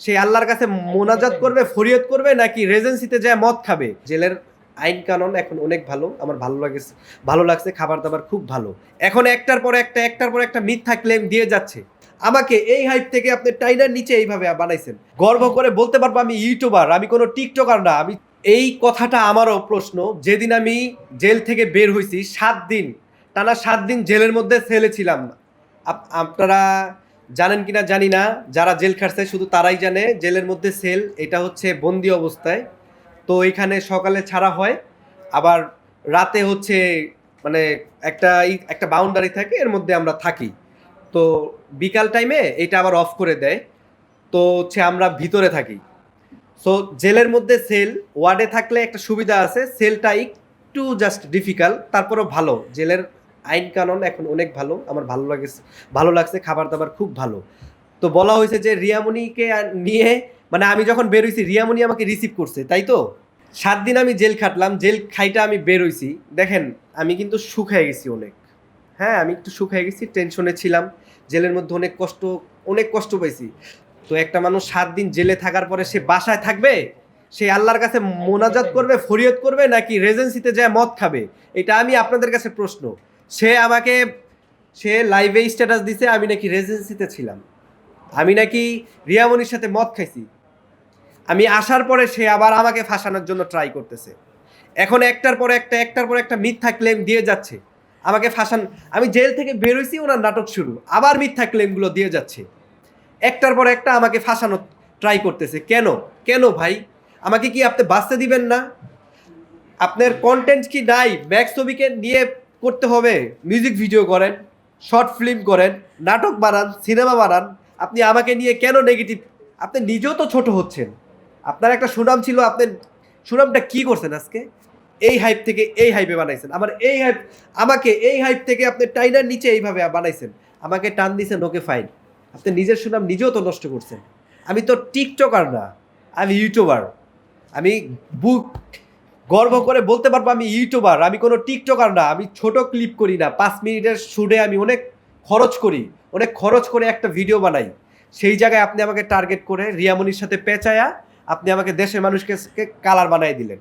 সেই আল্লাহর কাছে মোনাজাত করবে ফরিয়ত করবে নাকি রেজেন্সিতে যায় মদ খাবে? জেলের আইন কানুন এখন অনেক ভালো আমার ভালো লাগছে ভালো লাগছে খাবার দাবার খুব ভালো। এখন একটার পর একটা একটার পর একটা মিথ্যা ক্লেম দিয়ে যাচ্ছে। আমাকে এই হাইপ থেকে আপনি টাইনার নিচে এইভাবে বানাইছেন। গর্ব করে বলতে পারব আমি ইউটিউবার আমি কোনো টিকটকার না আমি এই কথাটা আমারও প্রশ্ন যেদিন আমি জেল থেকে বের হয়েছি সাত দিন টানা সাত দিন জেলের মধ্যে সেলে ছিলাম। আপ- আপনারা জানেন কিনা জানি না, যারা জেল খাটছে শুধু তারাই জানে, জেলের মধ্যে সেল, এটা হচ্ছে বন্দি অবস্থায়। তো এখানে সকালে ছাড়া হয়, আবার রাতে হচ্ছে মানে একটা একটা বাউন্ডারি থাকে, এর মধ্যে আমরা থাকি। তো বিকাল টাইমে এটা আবার অফ করে দেয়, তো হচ্ছে আমরা ভিতরে থাকি। সো জেলের মধ্যে সেল, ওয়ার্ডে থাকলে একটা সুবিধা আছে, সেলটা একটু জাস্ট ডিফিকাল্ট তারপরেও ভালো। জেলের আইন কানুন এখন অনেক ভালো, আমার ভালো লাগছে ভালো লাগছে খাবার দাবার খুব ভালো। তো বলা হয়েছে যে রিয়ামণিকে নিয়ে মানে আমি যখন বের হয়েছি রিয়ামণি আমাকে রিসিভ করছে, তাই তো? সাত দিন আমি জেল খাটলাম, জেল খাইটা আমি বের হয়েছি দেখেন, আমি কিন্তু সুখ হয়ে গেছি অনেক। হ্যাঁ আমি একটু সুখ হয়ে গেছি, টেনশনে ছিলাম, জেলের মধ্যে অনেক কষ্ট অনেক কষ্ট পাইছি। তো একটা মানুষ সাত দিন জেলে থাকার পরে সে বাসায় থাকবে? সে আল্লাহর কাছে মোনাজাত করবে ফরিয়ত করবে, নাকি রেজেন্সিতে যায় মদ খাবে? এটা আমি আপনাদের কাছে প্রশ্ন। সে আমাকে, সে লাইভে স্ট্যাটাস দিছে, আমি নাকি রেজেন্সিতে ছিলাম। আমি নাকি রিয়ামনির সাথে মদ খাইছি। আমি আসার পরে সে আবার আমাকে ফাঁসানোর জন্য ট্রাই করতেছে। এখন একটার পর একটা, একটার পর একটা মিথ্যা ক্লেম দিয়ে যাচ্ছে। আমাকে ফাঁসান, আমি জেল থেকে বেরোইছি ওনার নাটক শুরু। আবার মিথ্যা ক্লেমগুলো দিয়ে যাচ্ছে। একটার পর একটা আমাকে ফাঁসানোর ট্রাই করতেছে। কেন? কেন ভাই? আমাকে কি আপনি বাঁচতে দিবেন না? আপনার কন্টেন্ট কি নাই? ব্যাক ছবিকে নিয়ে করতে হবে মিউজিক ভিডিও করেন শর্ট ফিল্ম করেন, নাটক বানান সিনেমা বানান। আপনি আমাকে নিয়ে কেন নেগেটিভ আপনি নিজেও তো ছোট হচ্ছেন। আপনার একটা সুনাম ছিল, আপনি সুনামটা কি করছেন আজকে? এই হাইপ থেকে এই হাইপে বানাইছেন। আমার এই হাইপ আমাকে এই হাইপ থেকে আপনি টাইনার নিচে এইভাবে বানাইছেন। আমাকে টান দিয়েছেন ওকে ফাইন আপনি নিজের সুনাম নিজেও তো নষ্ট করছেন। আমি তো টিকটকার না, আমি ইউটিউবার আমি বুক গর্ব করে বলতে পারব আমি ইউটিউবার, আমি কোনো টিকটকার না, আমি ছোট ক্লিপ করি না। পাঁচ মিনিটের শুটে আমি অনেক খরচ করি, অনেক খরচ করে একটা ভিডিও বানাই। সেই জায়গায় আপনি আমাকে টার্গেট করে রিয়ামনির সাথে পেঁচায়া আপনি আমাকে দেশের মানুষকে কালার বানাই দিলেন।